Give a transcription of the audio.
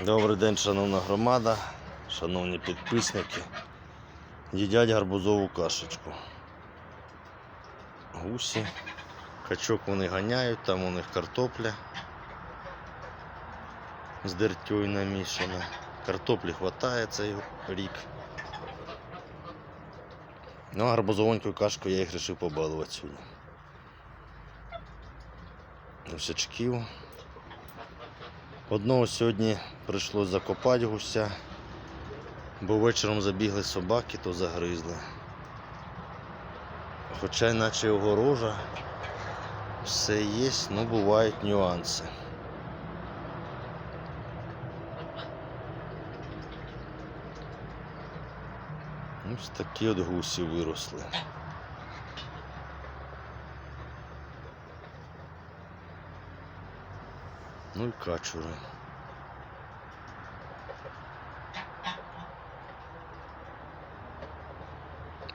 Добрий день, шановна громада, шановні підписники. Їдять гарбузову кашечку. Гусі. Качок вони ганяють, там у них картопля з дертьою намішана. Картоплі хватає цей рік. Ну, а гарбузовонькою кашкою я їх вирішив побалувати сьогодні. Гусячків. Одного сьогодні прийшлось закопати гуся, бо вечором забігли собаки, то загризли. Хоча наче огорожа, все є, ну бувають нюанси. Ось такі от гусі виросли. Ну і качури.